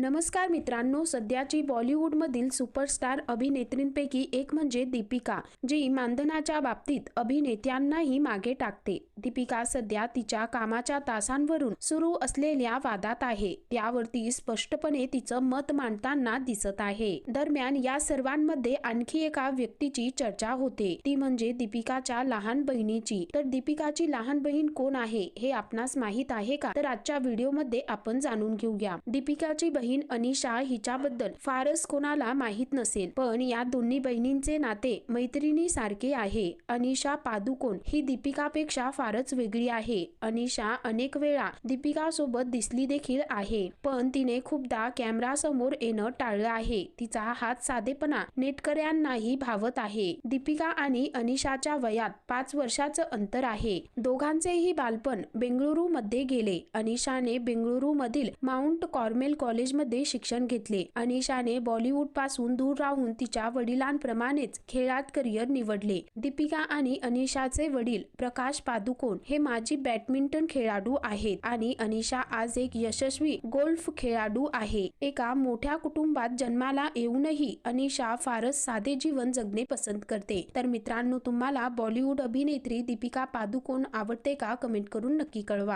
नमस्कार मित्रांनो सध्याची बॉलिवूडमधील सुपरस्टार अभिनेत्रींपैकी एक म्हणजे दीपिका जी मानधनाच्या बाबतीत अभिनेत्यांनाही मागे टाकते. दीपिका सध्या तिच्या कामाच्या तासांवरून सुरू असलेल्या वादात आहे. त्यावरती स्पष्टपणे तिचं मत मांडताना दिसत आहे. दरम्यान या सर्वांमध्ये आणखी एका व्यक्तीची चर्चा होते. ती म्हणजे दीपिकाच्या लहान बहिणीची. तर दीपिकाची लहान बहीण कोण आहे हे आपणास माहीत आहे का? तर आजच्या व्हिडिओमध्ये आपण जाणून घेऊया. दीपिकाची बहीण अनिशा हिच्याबद्दल फारच कोणाला माहीत नसेल. पण या दोन्ही बहिणींचे नाते मैत्रिणी सारखे आहे. अनिशा पादुकोण ही दीपिकापेक्षा फारच वेगळी आहे. अनिशा अनेक वेळा दीपिका सोबत दिसली देखील आहे. पण तिने खूपदा कॅमेरा समोर येणं टाळलं आहे. तिचा हात साधेपणा नेटकऱ्यांनाही भावत आहे. दीपिका आणि अनिशाच्या वयात पाच वर्षाचं अंतर आहे. दोघांचेही बालपण बेंगळुरू मध्ये गेले. अनिशाने बेंगळुरू मधील माउंट कॉर्मेल कॉलेज कॉलेजमध्ये शिक्षण घेतले. अनिशाने बॉलिवूडपासून दूर राहून तिच्या वडिलांप्रमाणेच खेळात करिअर निवडले. दीपिका आणि अनिशाचे वडील प्रकाश पादुकोण हे माजी बॅडमिंटन खेळाडू आहेत आणि अनिशा आज एक यशस्वी गोल्फ खेळाडू आहे. एका मोठ्या कुटुंबात जन्माला येऊनही अनिशा फारच साधे जीवन जगणे पसंत करते. तर मित्रांनो तुम्हाला बॉलिवूड अभिनेत्री दीपिका पादुकोण आवडते का? कमेंट करून नक्की कळवा.